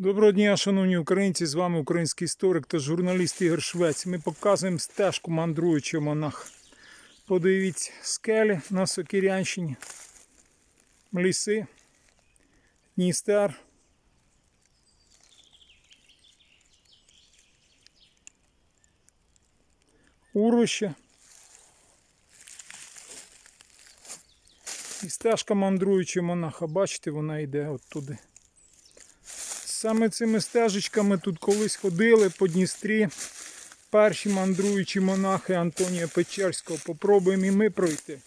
Доброго дня, шановні українці! З вами український історик та журналіст Ігор Швець. Ми показуємо стежку мандруючого монаха. Подивіться, скелі на Сокирянщині, ліси, Дністер. Урвище. І стежка мандруючого монаха. Бачите, вона йде от туди. Саме цими стежечками тут колись ходили по Дністрі. Перші мандруючі монахи Антонія Печерського. Попробуємо і ми пройти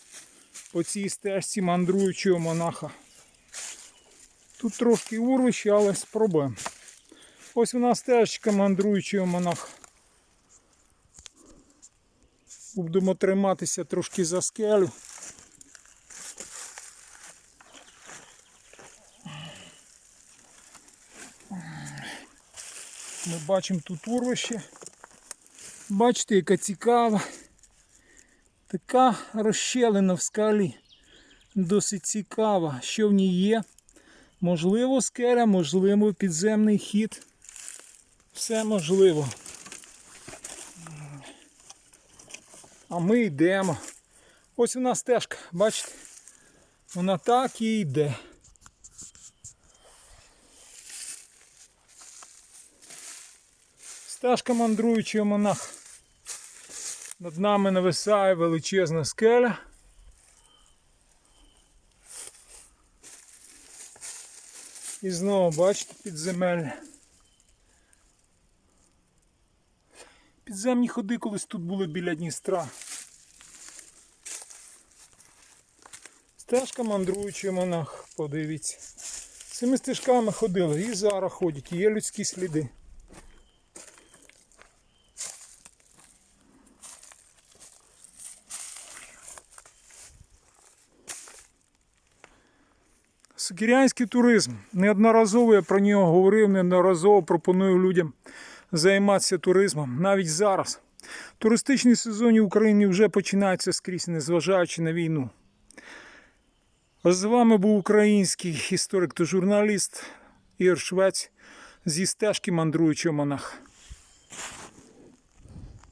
по цій стежці мандруючого монаха. Тут трошки урвище, але спробуємо. Ось вона стежечка мандруючого монаха. Будемо триматися трошки за скелю. Ми бачимо тут урвище. Бачите, яка цікава. Така розщелина в скалі. Досить цікава. Що в ній є? Можливо, скеля, можливо, підземний хід. Все можливо. А ми йдемо. Ось вона стежка, бачите? Вона так і йде. Стежка мандруючого монах. Над нами нависає величезна скеля. І знову бачите підземелля. Підземні ходи колись тут були біля Дністра. Стежка мандруючий монах, подивіться. Цими стежками ходили і зараз ходять, є людські сліди. Сокирянський туризм. Неодноразово я про нього говорив, неодноразово пропоную людям займатися туризмом. Навіть зараз. Туристичний сезон в Україні вже починається скрізь, незважаючи на війну. З вами був український історик та журналіст Ігор Швець зі стежки мандруючого монаха.